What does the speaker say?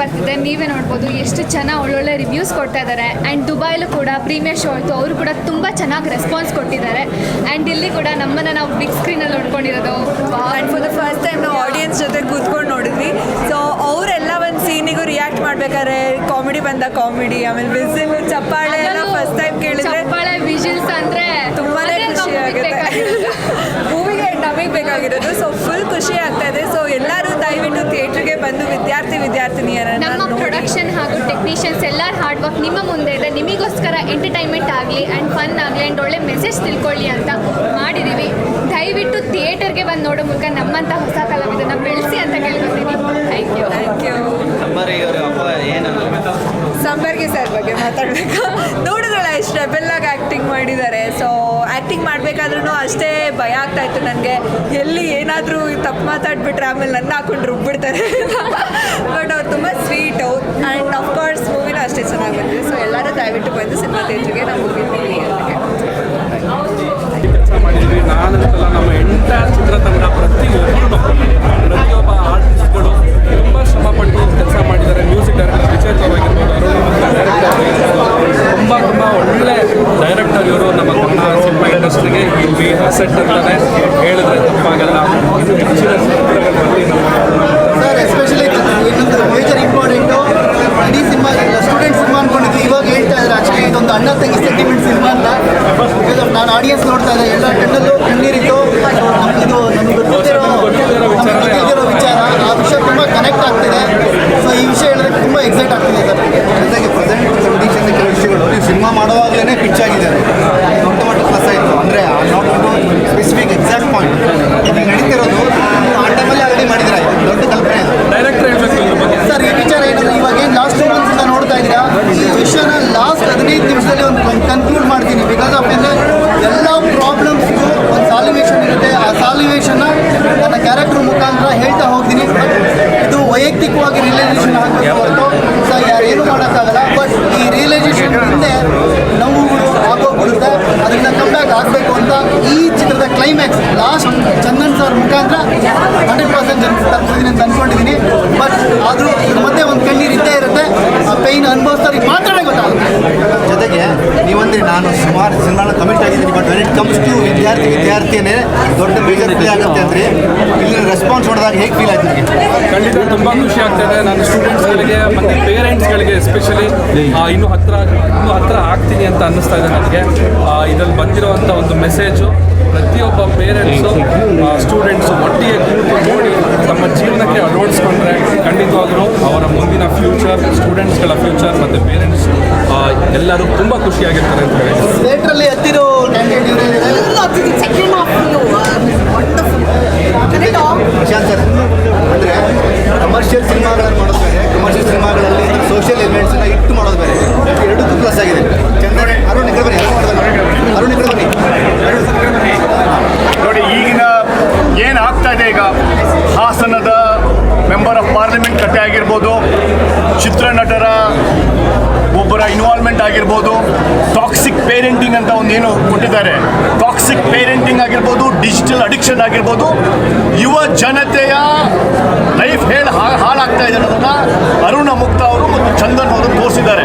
ಬರ್ತಿದೆ ನೀವೇ ನೋಡ್ಬೋದು. ಎಷ್ಟು ಚೆನ್ನಾಗಿ ಒಳ್ಳೊಳ್ಳೆ ರಿವ್ಯೂಸ್ ಕೊಡ್ತಾ ಇದ್ದಾರೆ ಆ್ಯಂಡ್ ದುಬೈಲೂ ಕೂಡ ಪ್ರೀಮಿಯರ್ ಶೋ ಆಯಿತು. ಅವರು ಕೂಡ ತುಂಬ ಚೆನ್ನಾಗಿ ರೆಸ್ಪಾನ್ಸ್ ಕೊಟ್ಟಿದ್ದಾರೆ. ಆ್ಯಂಡ್ ಇಲ್ಲಿ ಕೂಡ ನಮ್ಮನ್ನು ನಾವು ಬಿಗ್ ಸ್ಕ್ರೀನಲ್ಲಿ ನೋಡ್ಕೊಂಡಿರೋದು. And for the first time ನಾವು ಆಡಿಯನ್ಸ್ ಜೊತೆ ಕೂತ್ಕೊಂಡು ನೋಡಿದ್ವಿ. ಸೊ ಅವರೆಲ್ಲ ಒಂದು ಸೀನಿಗೂ ರಿಯಾಕ್ಟ್ ಮಾಡ್ಬೇಕಾದ್ರೆ ಕಾಮಿಡಿ ಬಂದ ಕಾಮಿಡಿ ಆಮೇಲೆ ವಿಸಿಲ್ ಚಪ್ಪಾಳೆ ಎಲ್ಲ ಫಸ್ಟ್ ಟೈಮ್ ಕೇಳಿದ್ರೆ ಚಪ್ಪಾಳೆ ವಿಜಿಲ್ಸ್ ಅಂದರೆ ತುಂಬಾನೇ ಖುಷಿ ಆಗುತ್ತೆ. ಮೂವಿಗೆ ನಮಗೆ ಬೇಕಾಗಿರೋದು. ಸೊ ಫುಲ್ ಖುಷಿ ಆಗ್ತಾ ಇದೆ. ಸೊ ಥಿಯೇಟ್ರಿಗೆ ಬಂದು ವಿದ್ಯಾರ್ಥಿ ವಿದ್ಯಾರ್ಥಿನಿಯರ ನಮ್ಮ ಪ್ರೊಡಕ್ಷನ್ ಹಾಗೂ ಟೆಕ್ನಿಷಿಯನ್ಸ್ ಎಲ್ಲರ ಹಾರ್ಡ್ ವರ್ಕ್ ನಿಮ್ಮ ಮುಂದೆ ಇದೆ. ನಿಮಗೋಸ್ಕರ ಎಂಟರ್ಟೈನ್ಮೆಂಟ್ ಆಗಲಿ ಆ್ಯಂಡ್ ಫನ್ ಆಗಲಿ ಆ್ಯಂಡ್ ಒಳ್ಳೆ ಮೆಸೇಜ್ ತಿಳ್ಕೊಳ್ಳಿ ಅಂತ ಮಾಡಿದ್ದೀವಿ ದಯವಿಟ್ಟು ಥಿಯೇಟರ್ಗೆ ಬಂದು ನೋಡೋ ಮೂಲಕ ನಮ್ಮಂಥ ಹೊಸ ಕಲಾವಿದನ್ನ ಬೆಳೆಸಿ ಅಷ್ಟೇ ಭಯ ಆಗ್ತಾ ಇತ್ತು ನನಗೆ. ಎಲ್ಲಿ ಏನಾದರೂ ತಪ್ಪು ಮಾತಾಡ್ಬಿಟ್ರೆ ಆಮೇಲೆ ನನ್ನ ಹಾಕೊಂಡು ರುಬ್ಬಿಡ್ತಾರೆ. ಬಟ್ ಅವ್ರು ತುಂಬ ಸ್ವೀಟು ಆ್ಯಂಡ್ ಅಫ್ಕೋರ್ಸ್ ಮೂವಿನೂ ಅಷ್ಟೇ ಚೆನ್ನಾಗಿ ಬಂದಿದೆ. ಸೊ ಎಲ್ಲರೂ ದಯವಿಟ್ಟು ಬಂದು ಸಿನಿಮಾ ಥಿಯೇಟ್ರಿಗೆ ಅಸೆಟ್ ಅಂತಾನೆ ಹೇಳಿದ್ರೆ ತಪ್ಪಾಗಲ್ಲ. ಹೆಚ್ಚಿನ ಚಿತ್ರಗಳು ಬರಲಿ ಸರ್ ಎಸ್ಪೆಷಲಿ ಇನ್ನೊಂದು ಮೇಜರ್ ಇಂಪಾರ್ಟೆಂಟು ಇಡೀ ಸಿನಿಮಾ ಸ್ಟೂಡೆಂಟ್ ಸಿನಿಮಾ ಅನ್ಕೊಂಡಿದ್ವಿ. ಇವಾಗ ಹೇಳ್ತಾ ಇದ್ದಾರೆ ಆಕ್ಚುಲಿ ಇದೊಂದು ಅಣ್ಣ ತಂಗಿ ಸೆಂಟಿಮೆಂಟ್ ಸಿನಿಮಾ ಅಂತ. ಬಿಕಾಸ್ ನಾನು ಆಡಿಯನ್ಸ್ ನೋಡ್ತಾ ಇದ್ದೆ ಎಲ್ಲ ಕಣ್ಣಲ್ಲೂ ಕಣ್ಣೀರಿತ್ತು. ನಮ್ಗೆ ಇದು ನಮ್ಗೆ ಗೊತ್ತಿರೋ ಗೊತ್ತಿರೋ ವಿಚಾರ. ನಮ್ಗೆ ಗೊತ್ತಿರೋ ವಿಚಾರ. ಆ ವಿಷಯ ತುಂಬ ಕನೆಕ್ಟ್ ಆಗ್ತಿದೆ. ಸೊ ಈ ವಿಷಯ ಹೇಳಿದ್ರೆ ತುಂಬ ಎಕ್ಸೈಟ್ ಆಗ್ತಿದೆ ಸರ್. ಜೊತೆಗೆ ಪ್ರೆಸೆಂಟ್ ಕಂಡೀಷನ್ ಕೆಲವು ವಿಷಯಗಳು ಸಿನಿಮಾ ಮಾಡುವಾಗಲೇ ಪಿಚ್ ಆಗಿದೆ ಅದು. ದೊಡ್ಡ ಮಟ್ಟ ಪ್ಲಸ್ ಆಯಿತು ಅಂದರೆ ನಾಟ್ ಒಂದು ಸ್ಪೆಸಿಫಿಕ್ ಎಕ್ಸಾಕ್ಟ್ ಪಾಯಿಂಟ್ ಈಗ ನಡೀತಿರೋದು ನೀವು ಆ ಟೈಮಲ್ಲಿ ಆಲ್ರೆಡಿ ಮಾಡಿದ್ರೆ ದೊಡ್ಡ ಕಲ್ಪನೆ ಅದು ಡೈರೆಕ್ಟರ್ ಹೇಳಬೇಕು ಇದ್ರ ಬಗ್ಗೆ ಸರ್ ಈ ವಿಚಾರ ಏನಂದ್ರೆ ಇವಾಗ ಏನು ಲಾಸ್ಟ್ ಟೂ ಮಂತ್ಸಿಂದ ನೋಡ್ತಾ ಇದ್ದೀರಾ ಈ ವಿಷಯನ ಲಾಸ್ಟ್ ಹದಿನೈದು ನಿಮಿಷದಲ್ಲಿ ಒಂದು ಕನ್ಕ್ಲೂಡ್ ಮಾಡ್ತೀನಿ ಬಿಕಾಸ್ ಆಫ್ ಅಂದರೆ ಎಲ್ಲ ಪ್ರಾಬ್ಲಮ್ಸ್ಗೂ ಒಂದು ಸಾಲ್ಯುವೇಷನ್ ಇರುತ್ತೆ ಆ ಸಾಲ್ಯುವೇಷನ್ನ ನನ್ನ ಕ್ಯಾರೆಕ್ಟರ್ ಮುಖಾಂತರ ಹೇಳ್ತಾ ಹೋಗ್ತೀನಿ ಬಟ್ ಇದು ವೈಯಕ್ತಿಕವಾಗಿ ರಿಯಲೈಸೇಷನ್ ಆಗಬೇಕು ಹೊರತು ಸೊ ಯಾರು ಏನು ಮಾಡೋಕ್ಕಾಗಲ್ಲ ಬಟ್ ಈ ರಿಯಲೈಸೇಷನ್ ಹಿಂದೆ ನೋವುಗಳು ಆಗೋಗ್ಬಿಡುತ್ತೆ. ಅದರಿಂದ ಕಮ್ಬ್ಯಾಕ್ ಆಗಬೇಕು ಅಂತ ಈ ಚಿತ್ರದ ಕ್ಲೈಮ್ಯಾಕ್ಸ್ ಲಾಸ್ಟ್ ಚಂದನ್ ಸರ್ ಮುಖಾಂತರ ಹಂಡ್ರೆಡ್ ಪರ್ಸೆಂಟ್ ತಲುಪಿದ್ದೀನಿ ಅಂತ ಅಂದ್ಕೊಂಡಿದ್ದೀನಿ ಆಗಿದ್ದೀನಿ but when it comes to ವಿದ್ಯಾರ್ಥಿ ವಿದ್ಯಾರ್ಥಿನೇ ದೊಡ್ಡ ಮೇಜರ್ ಪ್ಲೇ ಆಗುತ್ತೆ ಅಂದರೆ ಇಲ್ಲಿ ರೆಸ್ಪಾನ್ಸ್ ನೋಡಿದಾಗ ಹೇಗೆ ಫೀಲ್ ಆಯ್ತು ನಿಮಗೆ? ಖಂಡಿತ ತುಂಬ ಖುಷಿ ಆಗ್ತದೆ. ನಾನು ಸ್ಟೂಡೆಂಟ್ಸ್ಗಳಿಗೆ ಮತ್ತು ಪೇರೆಂಟ್ಸ್ಗಳಿಗೆ ಎಸ್ಪೆಷಲಿ ಇನ್ನೂ ಹತ್ತಿರ ಇನ್ನೂ ಹತ್ತಿರ ಆಗ್ತೀನಿ ಅಂತ ಅನ್ನಿಸ್ತಾ ಇದೆ ನನಗೆ. ಇದರಲ್ಲಿ ಬಂದಿರುವಂಥ ಒಂದು ಮೆಸೇಜು ಪ್ರತಿಯೊಬ್ಬ ಪೇರೆಂಟ್ಸು ಸ್ಟೂಡೆಂಟ್ಸು ಒಟ್ಟಿಗೆ ಕೂತು ನೋಡಿ ತಮ್ಮ ಜೀವನಕ್ಕೆ ಅಳವಡಿಸ್ಕೊಂಡ್ರೆ ಖಂಡಿತವಾಗ್ಲೂ ಅವರ ಮುಂದಿನ ಫ್ಯೂಚರ್ ಸ್ಟೂಡೆಂಟ್ಸ್ಗಳ ಫ್ಯೂಚರ್ ಮತ್ತು ಪೇರೆಂಟ್ಸ್ ಎಲ್ಲರೂ ತುಂಬ ಖುಷಿಯಾಗಿರ್ತಾರೆ ಅಂತ ಹೇಳಿ. ಪ್ರಶಾಂತ್ ಸರ್, ಅಂದರೆ ಕಮರ್ಷಿಯಲ್ ಸಿನಿಮಾಗಳನ್ನು ಮಾಡೋದು ಬೇರೆ ಕಮರ್ಷಿಯಲ್ ಸಿನಿಮಾಗಳಲ್ಲಿ ಸೋಷಿಯಲ್ ಎಲಿಮೆಂಟ್ಸನ್ನ ಇಟ್ಟು ಮಾಡೋದು ಬೇರೆ. ಎರಡಕ್ಕೂ ಪ್ಲಸ್ ಆಗಿದೆ. ಚಂದ್ರ ಅರುಣ್ ಇಕ್ಕ ಬನ್ನಿ. ಅರುಣ್ ಇಕ್ಕ ಬನ್ನಿ. ನೋಡಿ, ಈಗಿನ ಏನು ಆಗ್ತಾ ಇದೆ ಈಗ? ಹಾಸನದ ಮೆಂಬರ್ ಆಫ್ ಪಾರ್ಲಿಮೆಂಟ್ ಕತೆ ಆಗಿರ್ಬೋದು, ಚಿತ್ರನಟರ ಒಬ್ಬರ ಇನ್ವಾಲ್ವ್ಮೆಂಟ್ ಆಗಿರ್ಬೋದು ಟಾಕ್ಸಿಕ್ ಪೇರೆಂಟಿಂಗ್ ಅಂತ ಒಂದೇನು ಕೊಟ್ಟಿದ್ದಾರೆ. ಟಾಕ್ಸಿಕ್ ಪೇರೆಂಟಿಂಗ್ ಆಗಿರ್ಬೋದು ಡಿಜಿಟಲ್ ಅಡಿಕ್ಷನ್ ಆಗಿರ್ಬೋದು, ಯುವ ಜನತೆಯ ಲೈಫ್ ಹೇಳಿ ಹಾಳಾಗ್ತಾ ಇದೆ ಅನ್ನೋದನ್ನು ಅರುಣ ಮುಕ್ತ ಅವರು ಮತ್ತು ಚಂದನ್ ಅವರು ತೋರಿಸಿದ್ದಾರೆ.